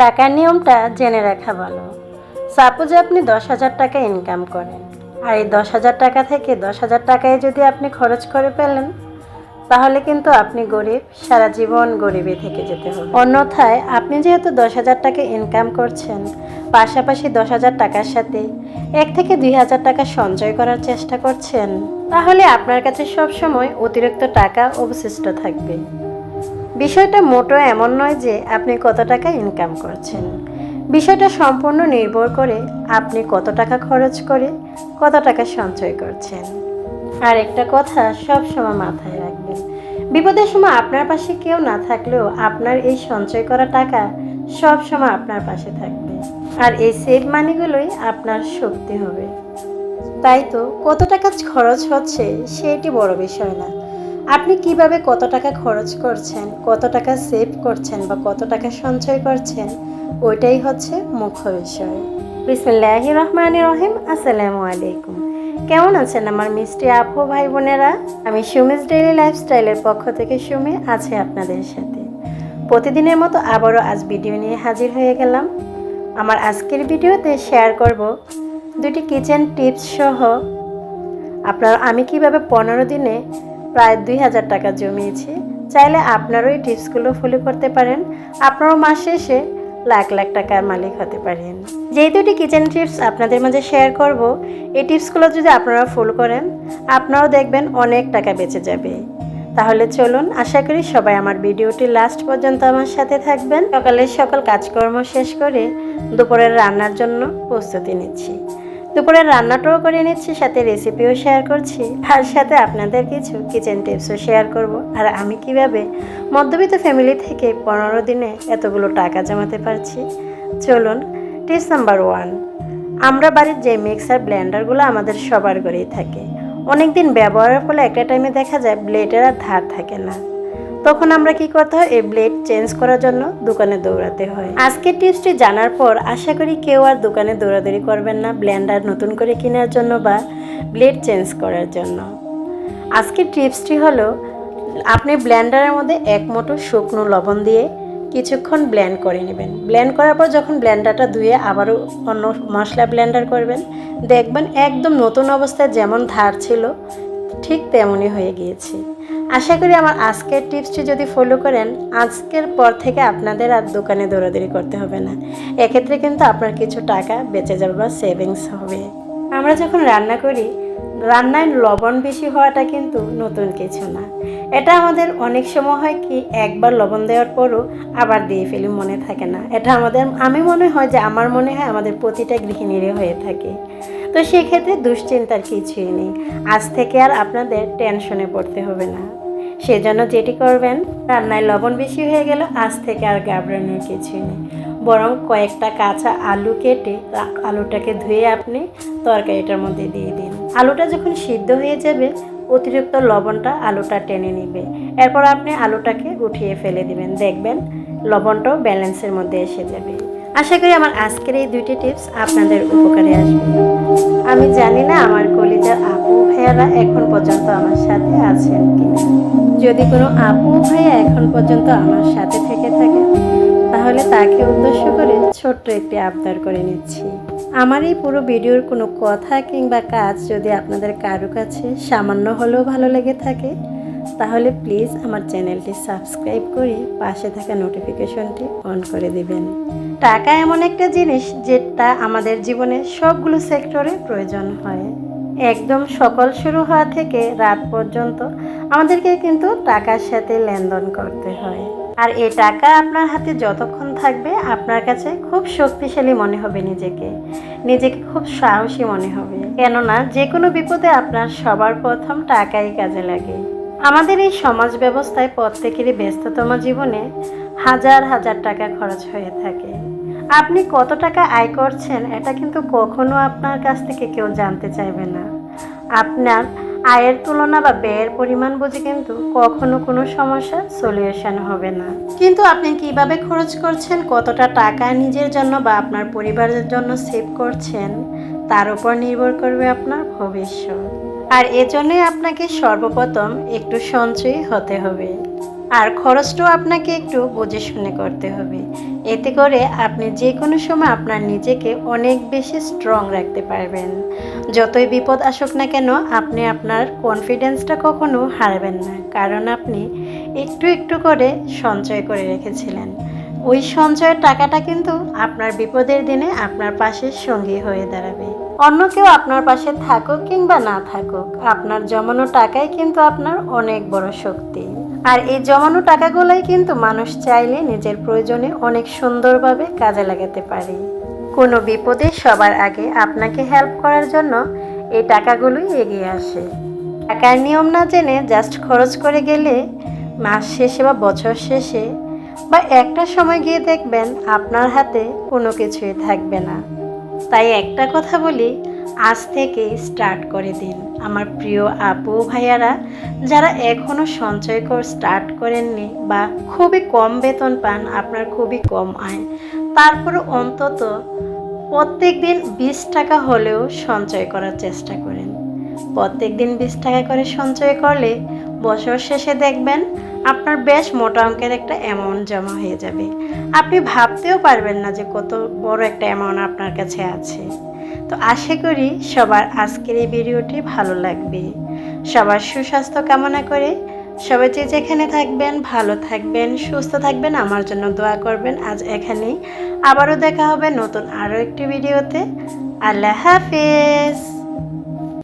টাকার নিয়মটা জেনে রাখা ভালো। সাপোজ আপনি দশ হাজার টাকা ইনকাম করেন, আর এই দশ হাজার টাকা থেকে দশ হাজার টাকায় যদি আপনি খরচ করে ফেলেন, তাহলে কিন্তু আপনি গরিব, সারা জীবন গরিবই থেকে যেতে হবে। অন্যথায় আপনি যেহেতু দশ হাজার টাকা ইনকাম করছেন, পাশাপাশি দশ হাজার টাকার সাথে এক থেকে দুই হাজার টাকা সঞ্চয় করার চেষ্টা করছেন, তাহলে আপনার কাছে সব সময় অতিরিক্ত টাকা অবশিষ্ট থাকবে। বিষয়টা মোটো এমন নয় যে আপনি কত টাকা ইনকাম করছেন। বিষয়টা সম্পূর্ণ নির্ভর করে আপনি কত টাকা খরচ করে কত টাকা সঞ্চয় করছেন। আর একটা কথা সব সময় মাথায় রাখবেন, বিপদের সময় আপনার পাশে কেউ না থাকলেও আপনার এই সঞ্চয় করা টাকা সব সময় আপনার পাশে থাকবে। আর এই সেভ মানিগুলোই আপনার শক্তি হবে। তাই তো কত টাকা খরচ হচ্ছে সেটি বড় বিষয় না। আপনি কীভাবে কত টাকা খরচ করছেন, কত টাকা সেভ করছেন বা কত টাকা সঞ্চয় করছেন, ওইটাই হচ্ছে মুখ্য বিষয়। বিসমুল্লাহ রহমান রহিম, আসসালামু আলাইকুম। কেমন আছেন আমার মিষ্টি আপু ভাই বোনেরা? আমি সুমিস ডেইলি লাইফস্টাইলের পক্ষ থেকে সুমি আছে আপনাদের সাথে। প্রতিদিনের মতো আবারও আজ ভিডিও নিয়ে হাজির হয়ে গেলাম। আমার আজকের ভিডিওতে শেয়ার করব দুটি কিচেন টিপস সহ। আপনার আমি কীভাবে পনেরো দিনে প্রায় দুই হাজার টাকা জমিয়েছি। চাইলে আপনারও এই টিপসগুলো ফলো করতে পারেন। আপনারও মাস শেষে লাখ লাখ টাকার মালিক হতে পারেন। যেই দুটি কিচেন টিপস আপনাদের মাঝে শেয়ার করব, এই টিপসগুলো যদি আপনারা ফলো করেন, আপনারাও দেখবেন অনেক টাকা বেঁচে যাবে। তাহলে চলুন, আশা করি সবাই আমার ভিডিওটি লাস্ট পর্যন্ত আমার সাথে থাকবেন। সকালের সকল কাজকর্ম শেষ করে দুপুরের রান্নার জন্য প্রস্তুতি নিচ্ছি। দুপুরের রান্নাটাও করে নিচ্ছি, সাথে রেসিপিও শেয়ার করছি। আর সাথে আপনাদের কিছু কিচেন টিপসও শেয়ার করব। আর আমি কীভাবে মধ্যবিত্ত ফ্যামিলি থেকে পনেরো দিনে এতগুলো টাকা জমাতে পারছি? চলুন টিপস নাম্বার ওয়ান আমরা বাড়ির যে মিক্সার ব্লেন্ডারগুলো আমাদের সবার ঘরেই থাকে। অনেক দিন ব্যবহারের ফলে একটা টাইমে দেখা যায় ব্লেডের আর ধার থাকে না। তখন আমরা কি করতে হয়? এই ব্লেড চেঞ্জ করার জন্য দোকানে দৌড়াতে হয়। আজকের টিপসটি জানার পর আশা করি কেউ আর দোকানে দৌড়াদৌড়ি করবেন না ব্লেন্ডার নতুন করে কেনার জন্য বা ব্লেড চেঞ্জ করার জন্য। আজকের টিপসটি হলো, আপনি ব্লেন্ডারের মধ্যে এক মুঠো শুকনো লবণ দিয়ে কিছুক্ষণ ব্লেন্ড করে নেবেন। ব্লেন্ড করার পর যখন ব্লেন্ডারটা ধুয়ে আবারও অন্য মশলা ব্লেন্ডার করবেন, দেখবেন একদম নতুন অবস্থায় যেমন ধার ছিল, ঠিক তেমনই হয়ে গিয়েছে। আশা করি আমার আজকের টিপসটি যদি ফলো করেন, আজকের পর থেকে আপনাদের আর দোকানে দৌড়াদৌড়ি করতে হবে না। এক্ষেত্রে কিন্তু আপনার কিছু টাকা বেঁচে যাবে বা সেভিংস হবে। আমরা যখন রান্না করি, রান্নায় লবণ বেশি হওয়াটা কিন্তু নতুন কিছু না। এটা আমাদের অনেক সময় হয় কি, একবার লবণ দেওয়ার পরও আবার দিয়ে ফেলি, মনে থাকে না। এটা আমাদের, আমি মনে হয় যে আমার মনে হয় আমাদের প্রতিটা গৃহিণীরই হয়ে থাকে। তো সেক্ষেত্রে দুশ্চিন্তার কিছুই নেই। আজ থেকে আর আপনাদের টেনশনে পড়তে হবে না। সেজন্য যেটি করবেন, রান্নায় লবণ বেশি হয়ে গেল, আজ থেকে আর ঘাবড়ানোর কিছুই নেই। বরং কয়েকটা কাঁচা আলু কেটে আলুটাকে ধুয়ে আপনি তরকারিটার মধ্যে দিয়ে দিন। আলুটা যখন সিদ্ধ হয়ে যাবে, অতিরিক্ত লবণটা আলুটা টেনে নেবে। এরপর আপনি আলুটাকে উঠিয়ে ফেলে দিবেন। দেখবেন লবণটাও ব্যালেন্সের মধ্যে এসে যাবে। আশা করি আমার আজকের এই দুইটি টিপস আপনাদের উপকারে আসবে। আমি জানি না আমার কলিজার আপু ভাইয়ারা এখন পর্যন্ত আমার সাথে আছেন কিনা। যদি কোনো আপু ভাইয়া এখন পর্যন্ত আমার সাথে থেকে থাকে, তাহলে তাকে উদ্দেশ্য করে ছোট্ট একটি আবদার করে নিচ্ছি। আমার এই পুরো ভিডিওর কোনো কথা কিংবা কাজ যদি আপনাদের কারও কাছে সামান্য হলেও ভালো লেগে থাকে তাহলে প্লিজ আমার চ্যানেলটি সাবস্ক্রাইব করে পাশে থাকা নোটিফিকেশনটি অন করে দিবেন। টাকা এমন একটা জিনিস যেটা আমাদের জীবনে সবগুলো সেক্টরে প্রয়োজন হয়। একদম সকাল শুরু হওয়া থেকে রাত পর্যন্ত আমাদেরকে কিন্তু টাকার সাথে লেনদেন করতে হয়। আর এই টাকা আপনার হাতে যতক্ষণ থাকবে, আপনার কাছে খুব শক্তিশালী মনে হবে নিজেকে। নিজেকে খুব সাহসী মনে হবে। কেননা যে কোনো বিপদে আপনার সবার প্রথম টাকাই কাজে লাগে। আমাদের এই সমাজ ব্যবস্থায় প্রত্যেকেরই ব্যস্ততম জীবনে হাজার হাজার টাকা খরচ হয়ে থাকে। আপনি কত টাকা আয় করছেন, এটা কিন্তু কখনো আপনার কাছ থেকে কেউ জানতে চাইবে না। আপনার আয়ের তুলনা বা ব্যয়ের পরিমাণ বুঝে কিন্তু কখনো কোনো সমস্যার সলিউশন হবে না। কিন্তু আপনি কীভাবে খরচ করছেন, কতটা টাকা নিজের জন্য বা আপনার পরিবারের জন্য সেভ করছেন, তার উপর নির্ভর করবে আপনার ভবিষ্যৎ। আর এজন্যই আপনাকে সর্বপ্রথম একটু সঞ্চয়ী হতে হবে। আর খরচটাও আপনাকে একটু বুঝে শুনে করতে হবে। এতে করে আপনি যে কোনো সময় আপনার নিজেকে অনেক বেশি স্ট্রং রাখতে পারবেন। যতই বিপদ আসুক না কেন, আপনি আপনার কনফিডেন্সটা কখনো হারাবেন না। কারণ আপনি একটু একটু করে সঞ্চয় করে রেখেছিলেন। ওই সঞ্চয়ের টাকাটা কিন্তু আপনার বিপদের দিনে আপনার পাশে সঙ্গী হয়ে দাঁড়াবে। অন্য কেউ আপনার পাশে থাকুক কিংবা না থাকুক, আপনার জমানো টাকাই কিন্তু আপনার অনেক বড় শক্তি। আর এই জমানো টাকাগুলোই কিন্তু মানুষ চাইলে নিজের প্রয়োজনে অনেক সুন্দরভাবে কাজে লাগাতে পারে। কোনো বিপদে সবার আগে আপনাকে হেল্প করার জন্য এই টাকাগুলোই এগিয়ে আসে। টাকার নিয়ম না জেনে জাস্ট খরচ করে গেলে মাস শেষে বা বছর শেষে বা একটা সময় গিয়ে দেখবেন আপনার হাতে কোনো কিছুই থাকবে না। তাই একটা কথা বলি, আজ থেকে স্টার্ট করে দিন। আমার প্রিয় আপু ভাইয়ারা, যারা এখনও সঞ্চয় কর স্টার্ট করেননি বা খুবই কম বেতন পান, আপনার খুবই কম আয়। তারপরে অন্তত প্রত্যেক দিন বিশ টাকা হলেও সঞ্চয় করার চেষ্টা করেন। প্রত্যেক দিন বিশ টাকা করে সঞ্চয় করলে বছর শেষে দেখবেন আপনার বেশ মোটা অঙ্কের একটা অ্যামাউন্ট জমা হয়ে যাবে। আপনি ভাবতেও পারবেন না যে কত বড় একটা অ্যামাউন্ট আপনার কাছে আছে। তো আশা করি সবার আজকের এই ভিডিওটি ভালো লাগবে। সবার সুস্বাস্থ্য কামনা করে সবাই যে যেখানে থাকবেন, ভালো থাকবেন, সুস্থ থাকবেন, আমার জন্য দোয়া করবেন। আজ এখানেই। আবারও দেখা হবে নতুন আরও একটি ভিডিওতে। আল্লাহ হাফেজ।